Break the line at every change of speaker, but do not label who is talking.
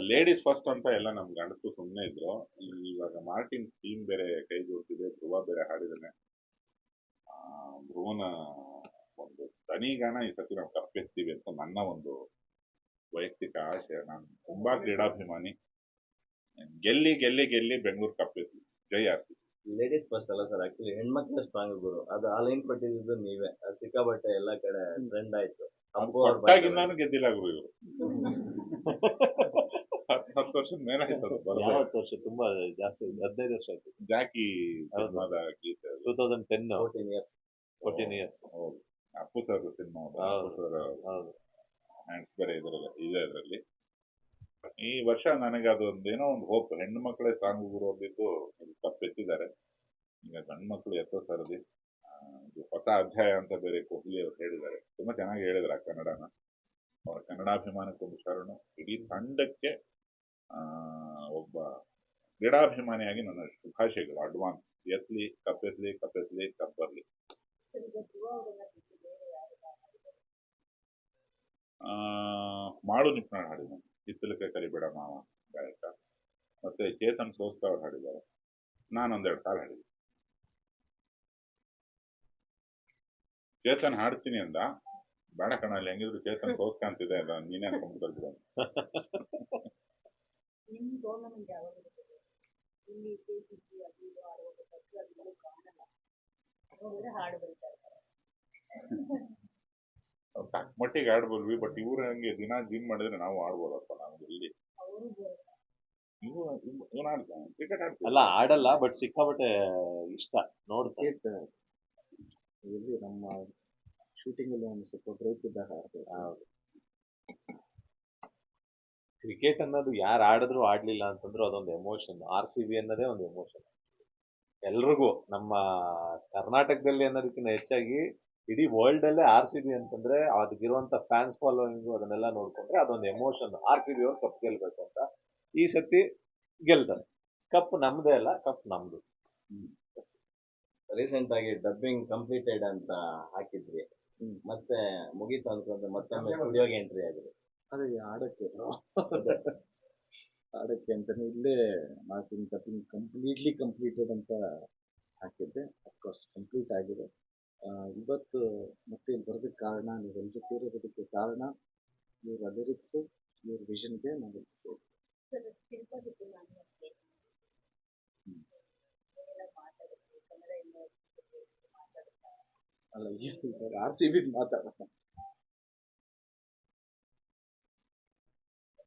Ladies first ಅಂತ ಎಲ್ಲ ನಮ್ ಗಂಡಸು ಸುಮ್ಮನೆ ಇದ್ರು. ಇವಾಗ ಮಾರ್ಟಿನ್ ಟೀಮ್ ಬೇರೆ ಕೈ ಜೋಡಿಸಿದೆ ಧ್ರುವ ಬೇರೆ ಹಾಡಿದಾನೆ. ಆ, ಧ್ರುವನ ಒಂದು ದನಿಗಾನ ಈ ಸತಿ ನಾವು ಕಪ್ಪೆತ್ತೀವಿ ಅಂತ ನನ್ನ ಒಂದು ವೈಯಕ್ತಿಕ ಆಶಯ. ನಾನು ತುಂಬಾ ಕ್ರೀಡಾಭಿಮಾನಿ. ಗೆಲ್ಲಿ ಗೆಲ್ಲಿ ಗೆಲ್ಲಿ ಬೆಂಗಳೂರು ಕಪ್ಪೆತ್ತಿ ಜೈ ಆರ್ತಿ.
ಲೇಡೀಸ್ ಫಸ್ಟ್ ಅಲ್ಲ ಸರ್ ಆಕ್ಚುಲಿ ಹೆಣ್ಮಕ್ಳ ಸ್ಟ್ರಾಂಗ್ ಗುರು. ಅದು ಆ ಲೈನ್ ಕೊಟ್ಟಿದ್ದು ನೀವೇ. ಸಿಕ್ಕಾಪಟ್ಟೆ ಸಿಕ್ಕಾಬಟ್ಟೆ ಎಲ್ಲಾ ಕಡೆ ಟ್ರೆಂಡ್ ಆಯ್ತು.
ಗೆದ್ದಿಲ್ಲ ಗುರು ಇವರು. ಹತ್ತು ವರ್ಷ ವರ್ಷದ ಮೇಲೆ ಆಯ್ತು.
ವರ್ಷ? ತುಂಬಾ ಜಾಸ್ತಿ ಹದಿನೈದು ವರ್ಷ ಆಯ್ತು.
ಜಾಕಿ. ಸಿನಿಮಾದ ಗೀತೆ
two thousand ten
fourteen years
fourteen years
ಹೌದು. ಅಪ್ಪು ಸರ್ ಸಿನಿಮಾ
ಹೌದು.
ಹ್ಯಾಂಡ್ಸ್ ಬೇರೆ ಇದರಲ್ಲಿ ಇದೆ ಅದರಲ್ಲಿ. ಈ ವರ್ಷ ನನಗೆ ಅದೊಂದು ಏನೋ ಒಂದು ಹೋಪ್ ಹೆಣ್ಣು ಮಕ್ಕಳೇ ಸಾಂಗ್ ಗುರು ಅಂದಿದ್ದು ತಪ್ಪು ಎತ್ತಿದ್ದಾರೆ ಈಗ ಗಂಡು ಮಕ್ಕಳು ಎತ್ತೋ ಸರದಿ. ಇದು ಹೊಸ ಅಧ್ಯಾಯ ಅಂತ ಬೇರೆ ಕೊಹ್ಲಿ ಅವರು ಹೇಳಿದ್ದಾರೆ. ತುಂಬಾ ಚೆನ್ನಾಗಿ ಹೇಳಿದ್ರು ಆ ಕನ್ನಡನ. ಅವರ ಕನ್ನಡಾಭಿಮಾನಕ್ಕೊಂದು ಶರಣು. ಇಡೀ ತಂಡಕ್ಕೆ ಒಬ್ಬ ಕ್ರೀಡಾಭಿಮಾನಿಯಾಗಿ ನನ್ನ ಶುಭಾಶಯಗಳು. ಅಡ್ವಾನ್ಸ್ ಎತ್ಲಿ ಕಪ್ಪೆತ್ಲಿ ಕಪ್ಪೆತ್ಲಿ ಕಪ್ಪರ್ಲಿ ಮಾಡು ನಿಪ್ಪಣ ಹಾಡಿದ್ದಾನೆ ಕಿತ್ತಲಕ್ಕೆ ಕರಿಬೇಡ ಮಾವ, ಗಾಯಕ. ಮತ್ತೆ ಚೇತನ್ ಸೋಸ್ತಾ ಅವ್ರು ಹಾಡಿದ್ದಾರೆ. ನಾನೊಂದೆರಡು ಸಾಲ ಹಾಡಿದೆ ಚೇತನ್ ಹಾಡ್ತೀನಿ ಅಂದ. ಬೇಡ ಕಣ, ಅಲ್ಲಿ ಹೆಂಗಿದ್ರು ಚೇತನ್ ಸೋಸ್ತಾ ಅಂತಿದೆ ಅಲ್ಲ ನೀನೇ ಅನ್ಕೊಂಡ್ಬಿಟ್ಟು ಬಿಡು ಅಂತ.
ನಿಮ್ ಟೂರ್ನಮೆಂಟ್ ಯಾವಾಗ ಇರ್ತದೆ ಇಲ್ಲಿ ಕೆಸಿಸಿ ಅದು ಇದು ಆಡುವಾಗ ಫಸ್ಟ್ ಅದೆಲ್ಲ ಕಾಣಲ್ಲ ನೋಡಿದ್ರೆ ಹಾಡು ಬರೀತಾ ಇರ್ತಾರೆ
ಅವ್ರು ತಕ್ಕ ಮಟ್ಟಿಗೆ ಆಡ್ಬೋದ್ವಿ ಬಟ್ ಇವ್ರು ಹಂಗೆ ದಿನ ಜಿಮ್ ಮಾಡಿದ್ರೆ ನಾವು ಆಡ್ಬೋದಪ್ಪ ನಾವು ಇಲ್ಲಿ
ಅವರು
ಕ್ರಿಕೆಟ್
ಅಲ್ಲ ಆಡಲ್ಲ ಬಟ್ ಸಿಕ್ಕಾಪಟ್ಟೆ ಇಷ್ಟ ನೋಡ್ತಾ
ಇಲ್ಲಿ ನಮ್ಮ ಶೂಟಿಂಗ್ ಅಲ್ಲಿ ಒಂದು ಸ್ವಲ್ಪ ಬ್ರೇಕ್ ಇದ್ದಾಗ ಆಡ್ತೇವೆ
ಕ್ರಿಕೆಟ್ ಅನ್ನೋದು ಯಾರು ಆಡಿದ್ರು ಆಡ್ಲಿಲ್ಲ ಅಂತಂದ್ರು ಅದೊಂದು ಎಮೋಷನ್ ಆರ್ ಸಿ ಬಿ ಅನ್ನೋದೇ ಒಂದು ಎಮೋಷನ್ ಎಲ್ರಿಗೂ ನಮ್ಮ ಕರ್ನಾಟಕದಲ್ಲಿ ಅನ್ನೋದಕ್ಕಿಂತ ಹೆಚ್ಚಾಗಿ ಇಡೀ ವರ್ಲ್ಡ್ ಅಲ್ಲೇ ಆರ್ ಸಿ ಬಿ ಅಂತಂದ್ರೆ ಅದಕ್ಕಿರುವಂತ ಫ್ಯಾನ್ಸ್ ಫಾಲೋವಿಂಗ್ ಅದನ್ನೆಲ್ಲ ನೋಡ್ಕೊಂಡ್ರೆ ಅದೊಂದು ಎಮೋಷನ್ ಆರ್ ಸಿ ಬಿ ಅವ್ರು ಕಪ್ ಗೆಲ್ಬೇಕು ಅಂತ. ಈ ಸತಿ ಗೆಲ್ತಾರೆ. ಕಪ್ ನಮ್ದೇ ಅಲ್ಲ, ಕಪ್ ನಮ್ದು.
ರೀಸೆಂಟ್ ಆಗಿ ಡಬ್ಬಿಂಗ್ ಕಂಪ್ಲೀಟೆಡ್ ಅಂತ ಹಾಕಿದ್ರಿ. ಮತ್ತೆ ಮುಗೀತು ಅನ್ಕೊಂಡ್ರೆ ಮತ್ತೊಮ್ಮೆ ಸ್ಟುಡಿಯೋಗೆ ಎಂಟ್ರಿ ಆಗಿದೆ.
ಅದೇ ಆಡಕ್ಕೆ ಆಡಕ್ಕೆ ಅಂತ ಇಲ್ಲೇ ಮಾರ್ಟಿನ್ ಕಪಿಂಗ್ ಕಂಪ್ಲೀಟ್ಲಿ ಕಂಪ್ಲೀಟೆಡ್ ಅಂತ ಹಾಕಿದ್ದೆ. ಅಫ್ಕೋರ್ಸ್ ಕಂಪ್ಲೀಟ್ ಆಗಿದೆ. ಇವತ್ತು ಮತ್ತೆ ಇಲ್ಲಿ ಬರೋದಕ್ಕೆ ಕಾರಣ ನೀವೆಲ್ಲರೂ ಸೇರಿರೋದಕ್ಕೆ ಕಾರಣ ಇವ್ರ ಲಿರಿಕ್ಸು ಇವ್ರ ವಿಷನ್ಗೆ ನಾವೆಲ್ಲರೂ ಸೇರಿ
ಸರ್ ಏನು
ಅಲ್ಲ ಆರ್ ಸಿ ಬಿ ಮಾತಾಡೋಣ.